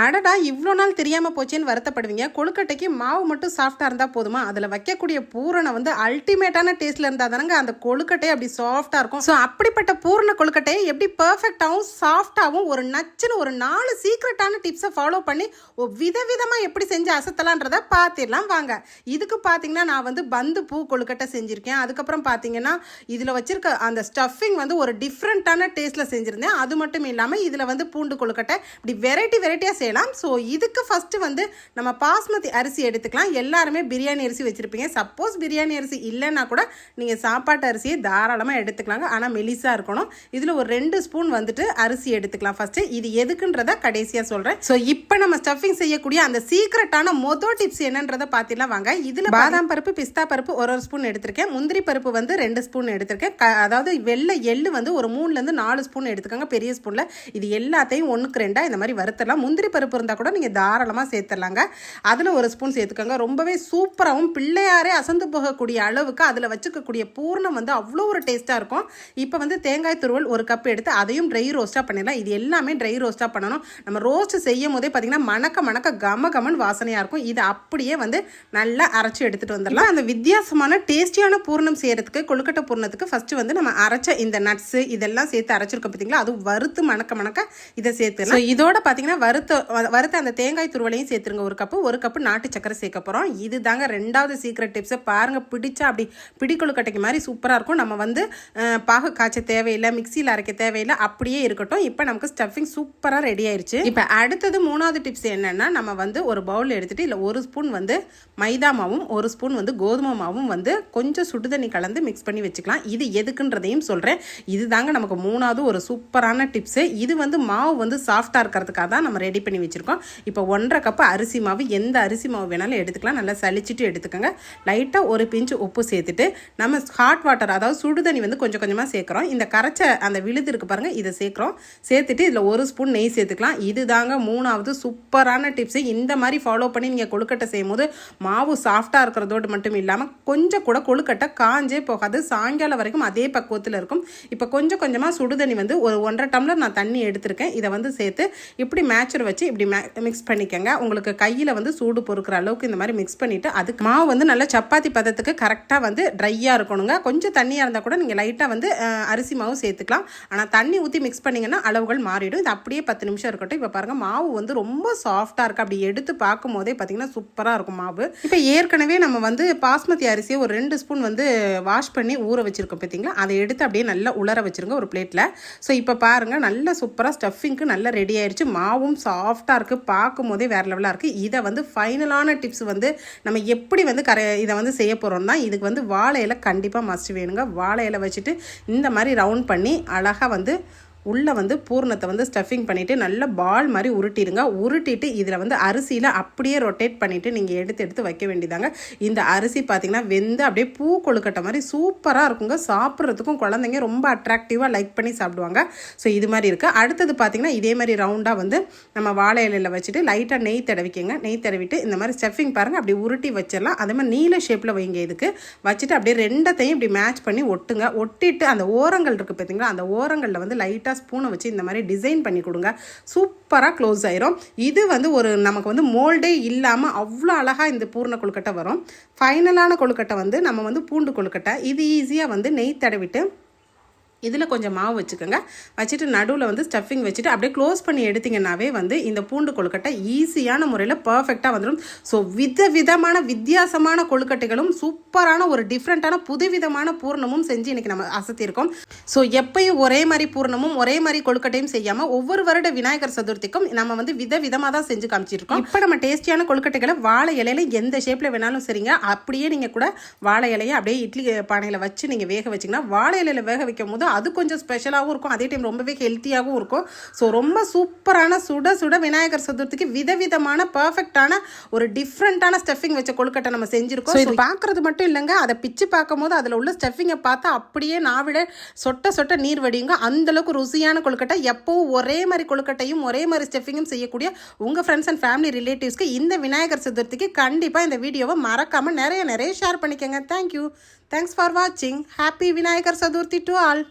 அடடா இவ்வளோ நாள் தெரியாமல் போச்சேன்னு வருத்தப்படுவீங்க. கொழுக்கட்டைக்கு மாவு மட்டும் சாஃப்டாக இருந்தால் போதுமா? அதில் வைக்கக்கூடிய பூரணை வந்து அல்டிமேட்டான டேஸ்ட்டில் இருந்தால் தானங்க அந்த கொழுக்கட்டை அப்படி சாஃப்டாக இருக்கும். ஸோ அப்படிப்பட்ட பூரண கொழுக்கட்டையை எப்படி பர்ஃபெக்டாகவும் சாஃப்டாகவும் ஒரு நச்சுன்னு ஒரு நாலு சீக்ரெட்டான டிப்ஸை ஃபாலோ பண்ணி விதவிதமாக எப்படி செஞ்சு அசத்தலான்றதை பார்த்திடலாம். வாங்க. இதுக்கு பார்த்தீங்கன்னா நான் வந்து பந்து பூ கொழுக்கட்டை செஞ்சுருக்கேன். அதுக்கப்புறம் பார்த்தீங்கன்னா இதில் வச்சிருக்க அந்த ஸ்டஃபிங் வந்து ஒரு டிஃப்ரெண்ட்டான டேஸ்ட்டில் செஞ்சுருந்தேன். அது மட்டும் இல்லாமல் இதில் வந்து பூண்டு கொழுக்கட்டை இப்படி வெரைட்டி வெரைட்டியாக செய்யலாம். ஸோ இதுக்கு ஃபஸ்ட்டு வந்து நம்ம பாஸ்மதி அரிசி எடுத்துக்கலாம். எல்லாருமே பிரியாணி அரிசி வச்சுருப்பீங்க. சப்போஸ் பிரியாணி அரிசி இல்லைன்னா கூட நீங்கள் சாப்பாட்டு அரிசியை தாராளமாக எடுத்துக்கலாங்க. ஆனால் மெலிசாக இருக்கணும். இதில் ஒரு ரெண்டு ஸ்பூன் வந்துட்டு அரிசி எடுத்துக்கலாம் ஃபஸ்ட்டு இது எதுக்குன்றத கடைசியாக சொல்கிறேன் ஸோ இப்போ நம்ம ஸ்டஃபிங் செய்யக்கூடிய அந்த சீக்ரெட்டான மொதல் டிப்ஸ் என்னன்றதை பார்த்திலாம் வாங்க. இதில் பாதாம் பருப்பு பிஸ்தா பருப்பு ஒரு ஒரு ஸ்பூன் எடுத்திருக்கேன். முந்திரி பருப்பு வந்து ரெண்டு ஸ்பூன் எடுத்திருக்கேன். அதாவது வெள்ளை எள்ளு வந்து ஒரு மூணுலேருந்து நாலு ஸ்பூன் எடுத்துக்கோங்க. பெரிய ஸ்பூனில் இது எல்லாத்தையும் ஒன்றுக்கு ரெண்டாக இந்த மாதிரி வறுத்தரலாம் முந்திரி பருப்பு இருந்தால் கூட நீங்கள் தாராளமாக சேர்த்துடலாங்க. அதில் ஒரு ஸ்பூன் சேர்த்துக்கோங்க. ரொம்பவே சூப்பராகவும் பிள்ளையாரே அசந்து போகக்கூடிய அளவுக்கு அதில் வச்சுக்கக்கூடிய பூர்ணம் வந்து அவ்வளோ ஒரு டேஸ்ட்டாக இருக்கும். இப்போ வந்து தேங்காய் துருவல் ஒரு கப் எடுத்து அதையும் ட்ரை ரோஸ்ட்டாக பண்ணிடலாம். இது எல்லாமே ட்ரை ரோஸ்ட்டாக பண்ணணும். நம்ம ரோஸ்ட் செய்யும் போதே பார்த்தீங்கன்னா மணக்க மணக்க கம கமன் வாசனையாக இருக்கும். இது அப்படியே வந்து நல்லா அரைச்சி எடுத்துகிட்டு வந்துடலாம். அந்த வித்தியாசமான டேஸ்டியான பூர்ணம் செய்கிறதுக்கு கொழுக்கட்டை பூர்ணத்துக்கு ஃபஸ்ட்டு வந்து நம்ம அரைச்ச இந்த நட்ஸு இதெல்லாம் சேர்த்து அரைச்சிருக்கோம் பார்த்தீங்களா அதுவும் வறுத்து மணக்க மணக்க இதை சேர்த்துடலாம். இதோட பார்த்தீங்கன்னா வறுத்த வறுத்த அந்த தேங்காய் துருவலையும் சேர்த்துருங்க. ஒரு கப்பு ஒரு கப்பு நாட்டு சக்கரை சேர்க்க போகிறோம் இது தாங்க ரெண்டாவது சீக்ரெட் டிப்ஸை பாருங்கள் பிடிச்சா அப்படி பிடி கட்டைக்கு மாதிரி சூப்பராக இருக்கும். நம்ம வந்து பாகு காய்ச்ச தேவையில்லை மிக்சியில் அரைக்க தேவையில்லை அப்படியே இருக்கட்டும். இப்போ நமக்கு ஸ்டஃபிங் சூப்பராக ரெடி ஆயிடுச்சு இப்போ அடுத்தது மூணாவது டிப்ஸ் என்னென்னா நம்ம வந்து ஒரு பவுல் எடுத்துகிட்டு இல்லை ஒரு ஸ்பூன் வந்து மைதா மாவும் ஒரு ஸ்பூன் வந்து கோதுமை மாவும் வந்து கொஞ்சம் சுடுதண்ணி கலந்து மிக்ஸ் பண்ணி வச்சுக்கலாம். இது எதுக்குன்றதையும் சொல்கிறேன் இது தாங்க நமக்கு மூணாவது ஒரு சூப்பரான டிப்ஸு இது வந்து மாவு வந்து சாஃப்டாக இருக்கிறதுக்காக தான் நம்ம ரெடி பண்ணி வச்சுருக்கோம். இப்போ ஒன்றரை கப்பு அரிசி மாவு எந்த அரிசி மாவு வேணாலும் எடுத்துக்கலாம். நல்லா சலிச்சிட்டு எடுத்துக்கோங்க. லைட்டாக ஒரு பிஞ்சு உப்பு சேர்த்துட்டு நம்ம ஹாட் வாட்டர் அதாவது சுடுதண்ணி வந்து கொஞ்சம் கொஞ்சமாக சேர்க்குறோம். இந்த கரைச்ச அந்த விழுது இருக்குது பாருங்கள் இதை சேர்க்குறோம். சேர்த்துட்டு இதில் ஒரு ஸ்பூன் நெய் சேர்த்துக்கலாம். இது தாங்க மூணாவது சூப்பரான டிப்ஸு இந்த மாதிரி ஃபாலோ பண்ணி நீங்கள் கொழுக்கட்டை செய்யும் போது மாவு சாஃப்டாக இருக்கிறதோடு மட்டும் இல்லாமல் கொஞ்சம் கூட கொழுக்கட்டை காஞ்சே போகாது. சாயங்காலம் வரைக்கும் அதே பக்குவத்தில் இருக்கும். இப்போ கொஞ்சம் கொஞ்சமாக சுடுதண்ணி வந்து ஒரு ஒன்றரை டம்ளர் நான் தண்ணி எடுத்திருக்கேன். இதை வந்து சேர்த்து இப்படி மேட்சர் வச்சு இப்படி மிக்ஸ் பண்ணிக்கோங்க. உங்களுக்கு கையில் வந்து சூடு பொறுக்கிற அளவுக்கு இந்த மாதிரி மிக்ஸ் பண்ணிவிட்டு அதுக்கு மாவு வந்து நல்லா சப்பாத்தி பதத்துக்கு கரெக்டாக வந்து ட்ரையாக இருக்கணுங்க. கொஞ்சம் தண்ணியாக இருந்தால் கூட நீங்கள் லைட்டாக வந்து அரிசி மாவு சேர்த்துக்கலாம். ஆனால் தண்ணி ஊற்றி மிக்ஸ் பண்ணிங்கன்னா அளவுகள் மாறிடும். இது அப்படியே பத்து நிமிஷம் இருக்கட்டும். இப்போ பாருங்கள் மாவு வந்து ரொம்ப சாஃப்டாக இருக்குது அப்படி எடுத்து பார்க்கும் போதே பார்த்தீங்கன்னா சூப்பராக இருக்கும் மாவு. இப்போ ஏற்கனவே நம்ம வந்து பாஸ்மதி அரிசியை ஒரு ரெண்டு ஸ்பூன் வந்து வாஷ் பண்ணி ஊற வச்சுருக்கோம் பார்த்திங்களா அதை எடுத்து அப்படியே நல்லா உலர வச்சுருங்க ஒரு பிளேட்டில் ஸோ இப்போ பாருங்கள் நல்ல சூப்பராக ஸ்டஃபிங்க்கு நல்லா ரெடி ஆயிடுச்சு மாவும் சாஃப்டாக இருக்குது பார்க்கும் போதே வேறு லெவலாக இருக்குது இதை வந்து ஃபைனலான டிப்ஸ் வந்து நம்ம எப்படி வந்து கரை இதை வந்து செய்ய போகிறோம்னா இதுக்கு வந்து வாழை இலை கண்டிப்பாக மஸ்ட் வேணுங்க. வாழை இலை வச்சுட்டு இந்த மாதிரி ரவுண்ட் பண்ணி அழகாக வந்து உள்ளே வந்து பூர்ணத்தை வந்து ஸ்டஃபிங் பண்ணிவிட்டு நல்ல பால் மாதிரி உருட்டிடுங்க. உருட்டிட்டு இதில் வந்து அரிசியில் அப்படியே ரொட்டேட் பண்ணிவிட்டு நீங்கள் எடுத்து எடுத்து வைக்க வேண்டியதாங்க. இந்த அரிசி பார்த்தீங்கன்னா வெந்து அப்படியே பூ கொழுக்கட்டை மாதிரி சூப்பராக இருக்குங்க. சாப்பிட்றதுக்கும் குழந்தைங்க ரொம்ப அட்ராக்டிவாக லைக் பண்ணி சாப்பிடுவாங்க. ஸோ இது மாதிரி இருக்குது அடுத்தது பார்த்திங்கன்னா இதே மாதிரி ரவுண்டாக வந்து நம்ம வாழை இலையில் வச்சுட்டு லைட்டாக நெய் தடவிக்கங்க. நெய் தடவிட்டு இந்த மாதிரி ஸ்டஃபிங் பாருங்கள் அப்படி உருட்டி வச்சிடலாம். அதே மாதிரி நீல ஷேப்பில் வைங்க இதுக்கு. வச்சுட்டு அப்படியே ரெண்டத்தையும் இப்படி மேட்ச் பண்ணி ஒட்டுங்க. ஒட்டிட்டு அந்த ஓரங்கள் இருக்குது பார்த்திங்களா அந்த ஓரங்களில் வந்து லைட்டாக ஸ்பூனை வச்சு இந்த மாதிரி டிசைன் பண்ணி கொடுங்க. சூப்பராக க்ளோஸ் ஆயிரும். இது வந்து ஒரு நமக்கு வந்து மோல்டே இல்லாமல் அவ்வளோ அழகாக இந்த பூர்ண கொழுக்கட்டை வரும். ஃபைனலான கொழுக்கட்டை வந்து நம்ம வந்து பூண்டு கொழுக்கட்டை. இது ஈஸியாக வந்து நெய் தடவிட்டு இதில் கொஞ்சம் மாவு வச்சுக்கோங்க. வச்சுட்டு நடுவில் வந்து ஸ்டஃபிங் வச்சுட்டு அப்படியே க்ளோஸ் பண்ணி எடுத்திங்கன்னாவே வந்து இந்த பூண்டு கொழுக்கட்டை ஈஸியான முறையில் பர்ஃபெக்டாக வந்துடும். ஸோ வித விதமான வித்தியாசமான கொழுக்கட்டைகளும் சூப்பரான ஒரு டிஃப்ரெண்ட்டான புதுவிதமான பூர்ணமும் செஞ்சு இன்றைக்கி நம்ம அசத்தியிருக்கோம் ஸோ எப்பயும் ஒரே மாதிரி பூர்ணமும் ஒரே மாதிரி கொழுக்கட்டையும் செய்யாமல் ஒவ்வொரு வருட விநாயகர் சதுர்த்திக்கும் நம்ம வந்து வித விதமாக தான் செஞ்சு காமிச்சிருக்கோம். இப்போ நம்ம டேஸ்டியான கொழுக்கட்டைகளை வாழை இலையில எந்த ஷேப்பில் வேணாலும் சரிங்க அப்படியே நீங்கள் கூட வாழை இலையை அப்படியே இட்லி பானையில் வச்சு நீங்கள் வேக வச்சிங்கன்னா வாழை இலையில வேக வைக்கும் போது அது கொஞ்சம் ஸ்பெஷலாகவும் இருக்கும். அதே டைம் ரொம்பவே ஹெல்த்தியாகவும் இருக்கும். ஸோ ரொம்ப சூப்பரான சுட சுட விநாயகர் சதுர்த்திக்கு விதவிதமான பர்ஃபெக்டான ஒரு டிஃப்ரெண்ட்டான ஸ்டஃபிங் வச்ச கொழுக்கட்டை நம்ம செஞ்சுருக்கோம். இது பார்க்கறது மட்டும் இல்லைங்க. அதை பிச்சு பார்க்கும்போது அதில் உள்ள ஸ்டஃபிங்கை பார்த்தா அப்படியே நாவிட சொட்ட சொட்ட நீர் வடியுங்க. அந்த அளவுக்கு ருசியான கொழுக்கட்டை. எப்பவும் ஒரே மாதிரி கொழுக்கட்டையும் ஒரே மாதிரி ஸ்டஃபிங்கும் செய்யக்கூடிய உங்கள் ஃப்ரெண்ட்ஸ் அண்ட் ஃபேமிலி ரிலேட்டிவ்ஸ்க்கு இந்த விநாயகர் சதுர்த்திக்கு கண்டிப்பாக இந்த வீடியோவை மறக்காமல் நிறைய நிறைய ஷேர் பண்ணிக்கோங்க. தேங்க்யூ தேங்க்ஸ் ஃபார் வாட்சிங் happy Vinayagar Chaturthi to all